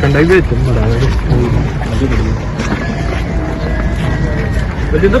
ਡੰਡਾ ਵੀ ਇੱਥੇ ਮੜਾ ਬਜਿੰਦਰ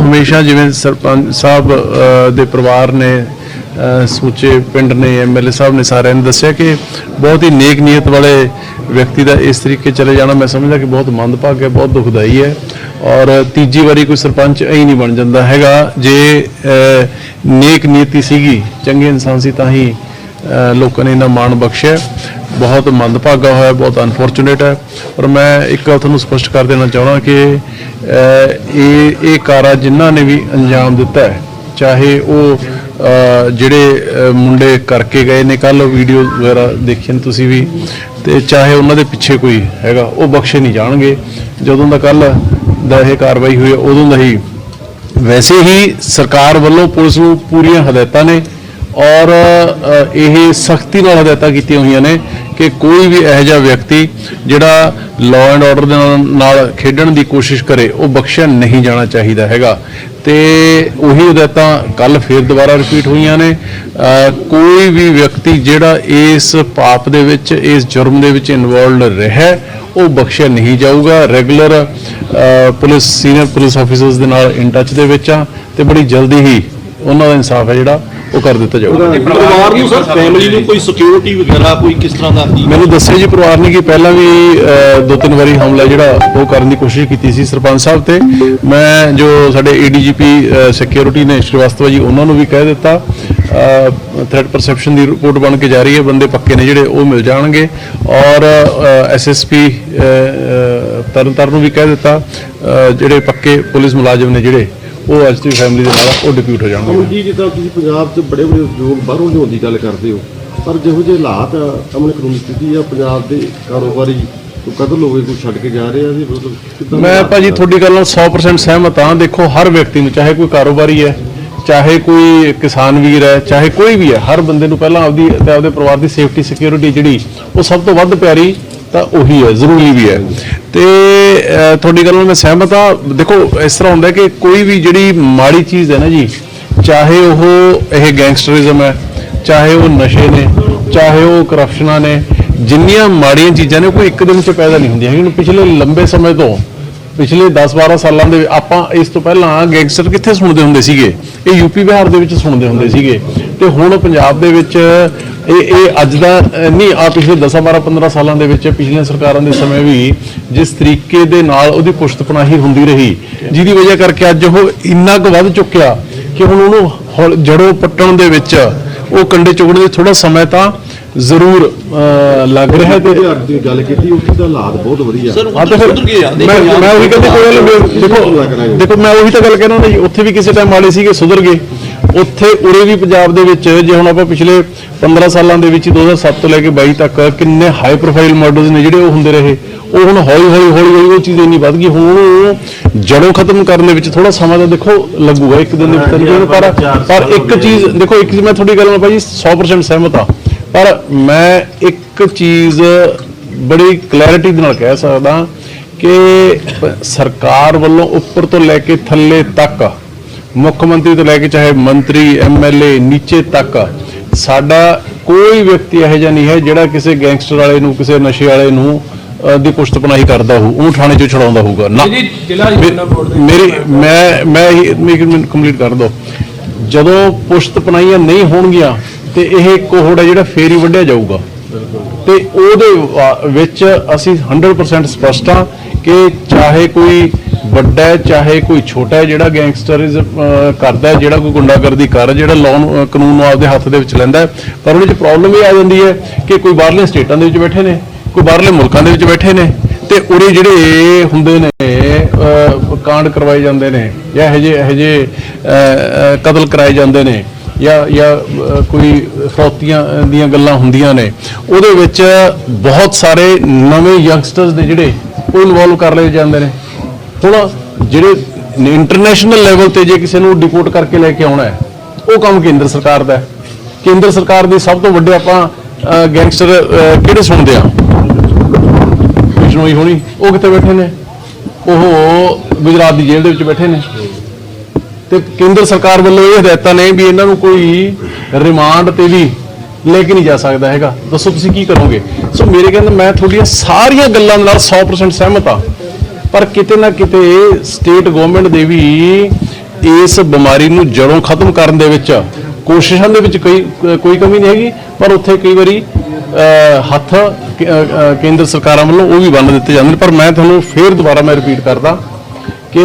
ਹਮੇਸ਼ਾ ਜਿਵੇਂ ਸਰਪੰਚ ਸਾਹਿਬ ਦੇ ਪਰਿਵਾਰ ਨੇ ਅ, ਸਮੁੱਚੇ ਪਿੰਡ ਨੇ ਐਮਐਲਏ ਸਾਹਿਬ ਨੇ ਸਾਰਿਆਂ ਨੇ ਦੱਸਿਆ ਕਿ ਬਹੁਤ ਹੀ ਨੇਕ ਨੀਅਤ ਵਾਲੇ ਵਿਅਕਤੀ ਦਾ ਇਸ ਤਰੀਕੇ ਚਲੇ ਜਾਣਾ ਮੈਂ ਸਮਝਦਾ ਕਿ ਬਹੁਤ ਮੰਦਭਾਗ ਹੈ ਬਹੁਤ ਦੁਖਦਾਈ ਹੈ ਔਰ ਤੀਜੀ ਵਾਰੀ ਕੋਈ ਸਰਪੰਚ ਐਂ ਨਹੀਂ ਬਣ ਜਾਂਦਾ ਹੈਗਾ। ਜੇ ਨੇਕ ਨੀਤੀ ਸੀਗੀ ਚੰਗੇ ਇਨਸਾਨ ਸੀ ਤਾਂ ਹੀ ਲੋਕਾਂ ਨੇ ਇਹਨਾਂ ਮਾਣ ਬਖਸ਼ਿਆ। ਬਹੁਤ ਮੰਦਭਾਗਾ ਹੋਇਆ, ਬਹੁਤ ਅਨਫੋਰਚੂਨੇਟ ਹੈ। ਔਰ ਮੈਂ ਇੱਕ ਗੱਲ ਤੁਹਾਨੂੰ ਸਪਸ਼ਟ ਕਰ ਦੇਣਾ ਚਾਹਣਾ ਕਿ ਇਹ ਇਹ ਕਾਰਾ ਜਿਨ੍ਹਾਂ ਨੇ ਵੀ ਅੰਜਾਮ ਦਿੱਤਾ ਹੈ, ਚਾਹੇ ਉਹ ਜਿਹੜੇ ਮੁੰਡੇ ਕਰਕੇ ਗਏ ਨੇ ਕੱਲ ਵੀਡੀਓ ਵਗੈਰਾ ਦੇਖੀਆਂ ਨੇ ਤੁਸੀਂ ਵੀ, ਤੇ ਚਾਹੇ ਉਹਨਾਂ ਦੇ ਪਿੱਛੇ ਕੋਈ ਹੈਗਾ, ਉਹ ਬਖਸ਼ੇ ਨਹੀਂ ਜਾਣਗੇ। ਜਦੋਂ ਦਾ ਕੱਲ ਦਾ ਇਹ ਕਾਰਵਾਈ ਹੋਈ ਉਦੋਂ ਦਾ ਹੀ। ਵੈਸੇ ਹੀ ਸਰਕਾਰ ਵੱਲੋਂ ਪੁਲਿਸ ਨੂੰ ਪੂਰੀਆਂ ਹਦਾਇਤਾਂ ਨੇ ਔਰ ਇਹ ਸਖਤੀ ਨਾਲ ਹਦਾਇਤਾਂ ਕੀਤੀਆਂ ਹੋਈਆਂ ਨੇ ਕਿ ਕੋਈ ਵੀ ਇਹੋ ਜਿਹਾ ਵਿਅਕਤੀ ਜਿਹੜਾ ਲਾਅ ਐਂਡ ਆਰਡਰ ਦੇ ਨਾਲ- ਨਾਲ ਖੇਡਣ ਦੀ ਕੋਸ਼ਿਸ਼ ਕਰੇ, ਉਹ ਬਖਸ਼ਿਆ ਨਹੀਂ ਜਾਣਾ ਚਾਹੀਦਾ ਹੈਗਾ। ਤੇ ਉਹੀ ਹਦਾਇਤਾਂ ਕੱਲ ਫੇਰ ਦੁਬਾਰਾ ਰਿਪੀਟ ਹੋਈਆਂ ਨੇ। ਕੋਈ ਵੀ ਵਿਅਕਤੀ ਜਿਹੜਾ ਇਸ ਪਾਪ ਦੇ ਵਿੱਚ, ਇਸ ਜੁਰਮ ਦੇ ਵਿੱਚ ਇਨਵੋਲਡ ਰਿਹਾ, ਉਹ ਬਖਸ਼ਿਆ ਨਹੀਂ ਜਾਊਗਾ। Regular police senior police officers ਦੇ ਨਾਲ ਇਨ ਟੱਚ ਦੇ ਵਿੱਚ ਆ, ਤੇ ਬੜੀ ਜਲਦੀ ਹੀ ਉਹਨਾਂ ਦਾ ਇਨਸਾਫ ਹੈ ਜਿਹੜਾ ਉਹ ਕਰ ਦਿੱਤਾ ਜਾਊਗਾ। ਪਰਿਵਾਰ ਨੂੰ ਸਰ ਫੈਮਿਲੀ ਨੂੰ ਕੋਈ ਸਿਕਿਉਰਿਟੀ ਵਗੈਰਾ ਕੋਈ ਕਿਸ ਤਰ੍ਹਾਂ ਦਾ ਮੈਨੂੰ ਦੱਸਿਆ ਜੀ ਪਰਿਵਾਰ ਨੇ ਕਿ ਪਹਿਲਾਂ ਵੀ ਦੋ ਤਿੰਨ ਵਾਰੀ ਹਮਲਾ ਜਿਹੜਾ ਉਹ ਕਰਨ ਦੀ ਕੋਸ਼ਿਸ਼ ਕੀਤੀ ਸੀ ਸਰਪੰਚ ਸਾਹਿਬ ਤੇ। ਮੈਂ ਜੋ ਸਾਡੇ ਏਡੀਜੀਪੀ ਸਿਕਿਉਰਿਟੀ ਨੇ ਸ਼੍ਰੀਵਾਸਤਵ ਜੀ ਉਹਨਾਂ ਨੂੰ ਵੀ ਕਹਿ ਦਿੱਤਾ। ਥ੍ਰੈਟ ਪਰਸੈਪਸ਼ਨ ਦੀ ਰਿਪੋਰਟ ਬਣ ਕੇ ਜਾ ਰਹੀ ਹੈ ਬੰਦੇ ਪੱਕੇ ਨੇ ਜਿਹੜੇ ਉਹ ਮਿਲ ਜਾਣਗੇ। ਔਰ ਐਸਐਸਪੀ ਤਰਨਤਾਰਨ ਨੂੰ ਵੀ ਕਹਿ ਦਿੱਤਾ। ਜਿਹੜੇ ਪੱਕੇ ਪੁਲਿਸ ਮੁਲਾਜ਼ਮ ਨੇ ਜਿਹੜੇ ਉਹ ਅੱਜ ਦੀ ਫੈਮਿਲੀ ਦੇ ਨਾਲ ਉਹ ਡਿਪਿਊਟ ਹੋ ਜਾਣਗੇ ਹੁਣ ਜੀ ਜਿੱਦਾਂ ਤੁਸੀਂ ਪੰਜਾਬ 'ਚ ਬੜੇ ਬੜੇ ਉਦਯੋਗ ਬਾਹਰੋਂ ਲਿਆਉਣ ਦੀ ਗੱਲ ਕਰਦੇ ਹੋ ਪਰ ਜਿਹੋ ਜਿਹੇ ਹਾਲਾਤ ਆ, ਅਮਨ ਕਾਨੂੰਨ ਸਥਿਤੀ ਆ ਪੰਜਾਬ ਦੇ ਕਾਰੋਬਾਰੀ ਕੋਈ ਛੱਡ ਕੇ ਜਾ ਰਹੇ ਆ ਜੀ ਮਤਲਬ ਕਿੱਦਾਂ ਦੇ ਮੈਂ ਹਾਲਾਤ ਭਾਜੀ ਆ? ਤੁਹਾਡੀ ਗੱਲ ਨਾਲ 100% ਸਹਿਮਤ ਹਾਂ ਦੇਖੋ ਹਰ ਵਿਅਕਤੀ ਨੂੰ ਚਾਹੇ ਕੋਈ ਕਾਰੋਬਾਰੀ ਹੈ ਚਾਹੇ ਕੋਈ ਕਿਸਾਨ ਵੀਰ ਹੈ ਚਾਹੇ ਕੋਈ ਵੀ ਹੈ ਹਰ ਬੰਦੇ ਨੂੰ ਪਹਿਲਾਂ ਆਪਦੀ ਤੇ ਆਪਦੇ ਪਰਿਵਾਰ ਦੀ ਸੇਫਟੀ ਸਿਕਿਉਰਿਟੀ ਜਿਹੜੀ ਉਹ ਸਭ ਤੋਂ ਵੱਧ ਪਿਆਰੀ ਤਾਂ ਉਹੀ ਹੈ, ਜ਼ਰੂਰੀ ਵੀ ਹੈ। ਤੇ ਤੁਹਾਡੀ ਗੱਲ ਨਾਲ ਮੈਂ ਸਹਿਮਤ ਹਾਂ। ਦੇਖੋ, ਇਸ ਤਰ੍ਹਾਂ ਹੁੰਦਾ ਕਿ ਕੋਈ ਵੀ ਜਿਹੜੀ ਮਾੜੀ ਚੀਜ਼ ਹੈ ਨਾ ਜੀ, ਚਾਹੇ ਉਹ ਇਹ ਗੈਂਗਸਟਰਿਜ਼ਮ ਹੈ, ਚਾਹੇ ਉਹ ਨਸ਼ੇ ਨੇ, ਚਾਹੇ ਉਹ ਕਰਪਸ਼ਨਾਂ ਨੇ, ਜਿੰਨੀਆਂ ਮਾੜੀਆਂ ਚੀਜ਼ਾਂ ਨੇ, ਉਹ ਕੋਈ ਇੱਕ ਦਿਨ 'ਚ ਪੈਦਾ ਨਹੀਂ ਹੁੰਦੀਆਂ। ਹੁਣ ਪਿਛਲੇ ਲੰਬੇ ਸਮੇਂ ਤੋਂ ਪਿਛਲੇ 10-12 ਸਾਲਾਂ ਦੇ ਆਪਾਂ ਇਸ ਤੋਂ ਪਹਿਲਾਂ ਗੈਂਗਸਟਰ ਕਿੱਥੇ ਸੁਣਦੇ ਹੁੰਦੇ ਸੀਗੇ? ਇਹ ਯੂਪੀ ਬਿਹਾਰ ਦੇ ਵਿੱਚ ਸੁਣਦੇ ਹੁੰਦੇ ਸੀਗੇ। ਤੇ ਹੁਣ ਪੰਜਾਬ ਦੇ ਵਿੱਚ ਇਹ ਇਹ ਅੱਜ ਦਾ, ਨਹੀਂ ਆ ਪਿਛਲੇ 10-12 15 ਸਾਲਾਂ ਦੇ ਵਿੱਚ ਪਿਛਲੀਆਂ ਸਰਕਾਰਾਂ ਦੇ ਸਮੇਂ ਵੀ ਜਿਸ ਤਰੀਕੇ ਦੇ ਨਾਲ ਉਹਦੀ ਪੁਸ਼ਤਪਨਾਹੀ ਹੁੰਦੀ ਰਹੀ, ਜਿਹਦੀ ਵਜ੍ਹਾ ਕਰਕੇ ਅੱਜ ਉਹ ਇੰਨਾ ਕੁ ਵੱਧ ਚੁੱਕਿਆ ਕਿ ਹੁਣ ਉਹਨੂੰ ਹੌਲ- ਜੜੋਂ ਪੱਟਣ ਦੇ ਵਿੱਚ ਉਹ ਕੰਡੇ ਚੁਗਣ ਦੇ ਥੋੜਾ ਸਮਾਂ ਤਾਂ ਜ਼ਰੂਰ ਅਹ, ਲੱਗ ਰਿਹਾ ਤੇ ਬਿਹਾਰ ਦੀ ਗੱਲ ਕੀਤੀ ਉੱਥੇ ਦਾ ਹਾਲਾਤ ਬਹੁਤ ਵਧੀਆ। ਸਰ ਹਾਂ ਤੇ ਫਿਰ ਆ। ਮੈਂ ਮੈਂ ਉਹੀ ਕਹਿੰਦਾ ਕੋਈ ਗੱਲ ਨਹੀਂ, ਦੇਖੋ ਦੇਖੋ ਮੈਂ ਉਹੀ ਤਾਂ ਗੱਲ ਕਹਿਣਾ ਨਾ ਜੀ ਉੱਥੇ ਵੀ ਕਿਸੇ ਟਾਈਮ ਮਾੜੇ ਸੀਗੇ ਸੁਧਰ ਗਏ। ਉੱਥੇ ਉਰੇ ਵੀ ਪੰਜਾਬ ਦੇ ਵਿੱਚ ਜੇ ਹੁਣ ਆਪਾਂ ਪਿਛਲੇ 15 ਸਾਲਾਂ ਦੇ ਵਿੱਚ ਹੀ 2007 ਤੋਂ ਲੈ ਕੇ 22 ਤੱਕ ਕਿੰਨੇ ਹਾਈ ਪ੍ਰੋਫਾਈਲ ਮਾਡਲਸ ਨੇ ਜਿਹੜੇ ਉਹ ਹੁੰਦੇ ਰਹੇ ਉਹ ਹੁਣ ਹੌਲੀ ਹੌਲੀ ਹੌਲੀ ਹੌਲੀ ਉਹ ਚੀਜ਼ ਇੰਨੀ ਵੱਧ ਗਈ ਹੁਣ ਉਹਨੂੰ ਜੜੋਂ ਖਤਮ ਕਰਨ ਦੇ ਵਿੱਚ ਥੋੜਾ ਸਮਾਂ ਤਾਂ ਦੇਖੋ ਲੱਗੂਗਾ ਇੱਕ ਦਿਨ ਦੇ ਵਿੱਚ ਨਹੀਂ ਪਰ ਪਰ ਇੱਕ ਚੀਜ਼ ਦੇਖੋ ਇੱਕ ਚੀਜ਼ ਮੈਂ ਤੁਹਾਡੀ ਗੱਲ ਨਾਲ ਭਾਜੀ 100% ਸਹਿਮਤ ਹਾਂ। ਪਰ ਮੈਂ ਇੱਕ ਚੀਜ਼ ਬੜੀ ਕਲੈਰਿਟੀ ਦੇ ਨਾਲ ਕਹਿ ਸਕਦਾ ਕਿ ਸਰਕਾਰ ਵੱਲੋਂ ਉੱਪਰ ਤੋਂ ਲੈ ਕੇ ਥੱਲੇ ਤੱਕ ਮੁੱਖ ਮੰਤਰੀ ਤੋਂ ਲੈ ਕੇ ਚਾਹੇ ਮੰਤਰੀ ਐਮਐਲਏ ਨੀਚੇ ਤੱਕ ਸਾਡਾ ਕੋਈ ਵਿਅਕਤੀ ਇਹੋ ਜਿਹਾ ਨਹੀਂ ਹੈ ਜਿਹੜਾ ਕਿਸੇ ਗੈਂਗਸਟਰ ਵਾਲੇ ਨੂੰ ਕਿਸੇ ਨਸ਼ੇ ਵਾਲੇ ਨੂੰ ਦੀ ਪੁਸ਼ਤ ਪਨਾਹੀ ਕਰਦਾ ਹੋਊ ਉਹਨੂੰ ਥਾਣੇ 'ਚੋਂ ਛਡਾਉਂਦਾ ਹੋਊਗਾ। ਨਾ। ਮੇਰੀ ਮੈਂ ਮੈਂ ਇਹ ਮੈਨੂੰ ਕੰਪਲੀਟ ਕਰ ਦੋ। ਜਦੋਂ ਪੁਸ਼ਤ ਪਨਾਈਆਂ ਨਹੀਂ ਹੋਣਗੀਆਂ ਤੇ ਇਹ ਕੋਹੜ ਹੈ ਜਿਹੜਾ ਫੇਰ ਹੀ ਵੱਢਿਆ ਜਾਊਗਾ। ਤੇ ਉਹਦੇ ਵਾ- ਵਿੱਚ ਅਸੀਂ 100% ਸਪਸ਼ਟ ਹਾਂ ਕਿ ਚਾਹੇ ਕੋਈ ਵੱਡਾ ਹੈ, ਚਾਹੇ ਕੋਈ ਛੋਟਾ ਹੈ, ਜਿਹੜਾ ਗੈਂਗਸਟਰਿਜ਼ਮ ਕਰਦਾ ਹੈ, ਜਿਹੜਾ ਕੋਈ ਗੁੰਡਾਗਰਦੀ ਕਰ ਜਿਹੜਾ ਲਾਅ ਕਾਨੂੰਨ ਨੂੰ ਆਪਦੇ ਹੱਥ ਦੇ ਵਿੱਚ ਲੈਂਦਾ ਪਰ ਉਹਦੇ ਵਿੱਚ ਪ੍ਰੋਬਲਮ ਇਹ ਆ ਜਾਂਦੀ ਹੈ ਕਿ ਕੋਈ ਬਾਹਰਲੇ ਸਟੇਟਾਂ ਦੇ ਵਿੱਚ ਬੈਠੇ ਨੇ, ਕੋਈ ਬਾਹਰਲੇ ਮੁਲਕਾਂ ਦੇ ਵਿੱਚ ਬੈਠੇ ਨੇ, ਤੇ ਉਰੇ ਜਿਹੜੇ ਹੁੰਦੇ ਨੇ ਕਾਂਡ ਕਰਵਾਏ ਜਾਂਦੇ ਨੇ ਜਾਂ ਇਹੋ ਜਿਹੇ ਇਹੋ ਜਿਹੇ ਕਤਲ ਕਰਾਏ ਜਾਂਦੇ ਨੇ ਜਾਂ ਜਾਂ ਕੋਈ ਫਰੌਤੀਆਂ ਦੀਆਂ ਗੱਲਾਂ ਹੁੰਦੀਆਂ ਨੇ, ਉਹਦੇ ਵਿੱਚ ਬਹੁਤ ਸਾਰੇ ਨਵੇਂ ਯੰਗਸਟਰਸ ਦੇ ਜਿਹੜੇ, ਉਹ ਇਨਵੋਲਵ ਕਰ ਲਏ ਜਾਂਦੇ ਨੇ। ਹੁਣ ਜਿਹੜੇ ਇੰਟਰਨੈਸ਼ਨਲ ਲੈਵਲ ਤੇ ਜੇ ਕਿਸੇ ਨੂੰ ਡਿਪੋਰਟ ਕਰਕੇ ਲੈ ਕੇ ਆਉਣਾ ਹੈ, ਉਹ ਕੰਮ ਕੇਂਦਰ ਸਰਕਾਰ ਦਾ ਹੈ। ਕੇਂਦਰ ਸਰਕਾਰ ਦੇ ਸਭ ਤੋਂ ਵੱਡੇ ਆਪਾਂ ਗੈਂਗਸਟਰ ਕਿਹੜੇ ਸੁਣਦੇ ਆ? ਬਿਸ਼ਨੋਈ ਹੋਣੀ, ਉਹ ਕਿੱਥੇ ਬੈਠੇ ਨੇ? ਉਹ ਗੁਜਰਾਤ ਦੀ ਜੇਲ੍ਹ ਦੇ ਵਿੱਚ ਬੈਠੇ ਨੇ। ਤੇ ਕੇਂਦਰ ਸਰਕਾਰ ਵੱਲੋਂ ਇਹ ਹਦਾਇਤਾਂ ਨੇ ਵੀ ਇਹਨਾਂ ਨੂੰ ਕੋਈ ਰਿਮਾਂਡ ਤੇ ਵੀ ਲੈ ਕੇ ਨਹੀਂ ਜਾ ਸਕਦਾ ਹੈਗਾ। ਦੱਸੋ ਤੁਸੀਂ ਕੀ ਕਰੋਗੇ? ਸੋ ਮੇਰੇ ਕਹਿੰਦੇ ਮੈਂ ਤੁਹਾਡੀਆਂ ਸਾਰੀਆਂ ਗੱਲਾਂ ਨਾਲ 100% ਸਹਿਮਤ ਆ ਪਰ ਕਿਤੇ ਨਾ ਕਿਤੇ ਸਟੇਟ ਗਵਰਨਮੈਂਟ ਦੇ ਵੀ ਇਸ ਬਿਮਾਰੀ ਨੂੰ ਜੜੋਂ ਖਤਮ ਕਰਨ ਦੇ ਵਿੱਚ ਕੋਸ਼ਿਸ਼ਾਂ ਦੇ ਵਿੱਚ ਕੋਈ ਕੋਈ ਕਮੀ ਨਹੀਂ ਹੈਗੀ, ਪਰ ਉੱਥੇ ਕਈ ਵਾਰੀ ਹੱਥ ਕੇਂਦਰ ਸਰਕਾਰਾਂ ਵੱਲੋਂ ਉਹ ਵੀ ਬੰਨ ਦਿੱਤੇ ਜਾਂਦੇ ਨੇ। ਪਰ ਮੈਂ ਤੁਹਾਨੂੰ ਫੇਰ ਦੁਬਾਰਾ ਮੈਂ ਰਿਪੀਟ ਕਰਦਾ ਕਿ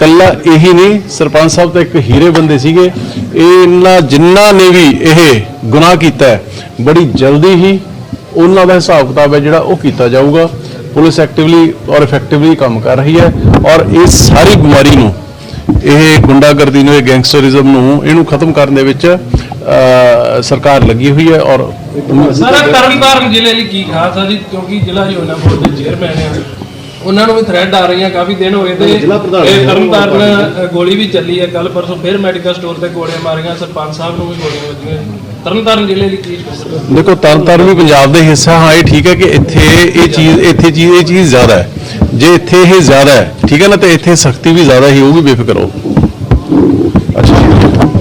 ਕੱਲਾ ਇਹੀ ਨਹੀਂ, ਸਰਪੰਚ ਸਾਹਿਬ ਤਾਂ ਇੱਕ ਹੀਰੇ ਬੰਦੇ ਸੀਗੇ। ਇਹਨਾਂ ਜਿਨ੍ਹਾਂ ਨੇ ਵੀ ਇਹ ਗੁਨਾਹ ਕੀਤਾ ਹੈ, ਬੜੀ ਜਲਦੀ ਹੀ ਉਹਨਾਂ ਦਾ ਹਿਸਾਬ ਕਿਤਾਬ ਹੈ ਜਿਹੜਾ ਉਹ ਕੀਤਾ ਜਾਊਗਾ। ਪੁਲਿਸ ਐਕਟਿਵਲੀ ਔਰ ਇਫੈਕਟਿਵਲੀ ਕੰਮ ਕਰ ਰਹੀ ਹੈ ਔਰ ਇਹ ਸਾਰੀ ਬਿਮਾਰੀ ਨੂੰ, ਇਹ ਗੁੰਡਾਗਰਦੀ ਨੂੰ, ਇਹ ਗੈਂਗਸਟਰਿਜ਼ਮ ਨੂੰ ਇਹਨੂੰ ਖਤਮ ਕਰਨ ਦੇ ਵਿੱਚ ਸਰਕਾਰ ਲੱਗੀ ਹੋਈ ਹੈ ਔਰ ਸਾਰਾ ਤਰਨਤਾਰਨ ਜ਼ਿਲ੍ਹੇ ਲਈ ਕੀ ਖਾਸ ਆ ਜੀ? ਕਿਉਂਕਿ ਜ਼ਿਲ੍ਹਾ ਯੋਜਨਾ ਦੇ ਚੇਅਰਮੈਨ ਆ। ਉਹਨਾਂ ਨੂੰ ਵੀ ਥ੍ਰੈਡ ਆ ਰਹੀਆਂ ਕਾਫੀ ਦਿਨ ਹੋਏ ਤੇ ਜ਼ਿਲ੍ਹਾ ਪ੍ਰਧਾਨ ਇਹ ਤਰਨਤਾਰਨ ਗੋਲੀ ਵੀ ਚੱਲੀ ਹੈ ਕੱਲ ਪਰਸੋਂ ਫਿਰ ਮੈਡੀਕਲ ਸਟੋਰ ਤੇ ਗੋਲੀਆਂ ਮਾਰੀਆਂ ਸਰਪੰਚ ਸਾਹਿਬ ਨੂੰ ਵੀ ਗੋਲੀਆਂ ਵੱਜੀਆਂ। ਤਰਨਤਾਰਨ ਜ਼ਿਲ੍ਹੇ ਲਈ ਕੀ ਸਪੈਸ਼ਲ ਦੇਖੋ ਤਰਨਤਾਰਨ ਵੀ ਪੰਜਾਬ ਦਾ ਹਿੱਸਾ ਹਾਂ। ਇਹ ਠੀਕ ਹੈ ਕਿ ਇੱਥੇ ਇਹ ਚੀਜ਼ ਇੱਥੇ ਚੀਜ਼ ਇਹ ਚੀਜ਼ ਜ਼ਿਆਦਾ ਹੈ। ਜੇ ਇੱਥੇ ਇਹ ਜ਼ਿਆਦਾ ਹੈ ਠੀਕ ਹੈ ਨਾ ਤੇ ਇੱਥੇ ਸਖਤੀ ਵੀ ਜ਼ਿਆਦਾ ਹੀ ਹੋਊਗੀ ਬੇਫਿਕਰ ਹੋ ਅੱਛਾ।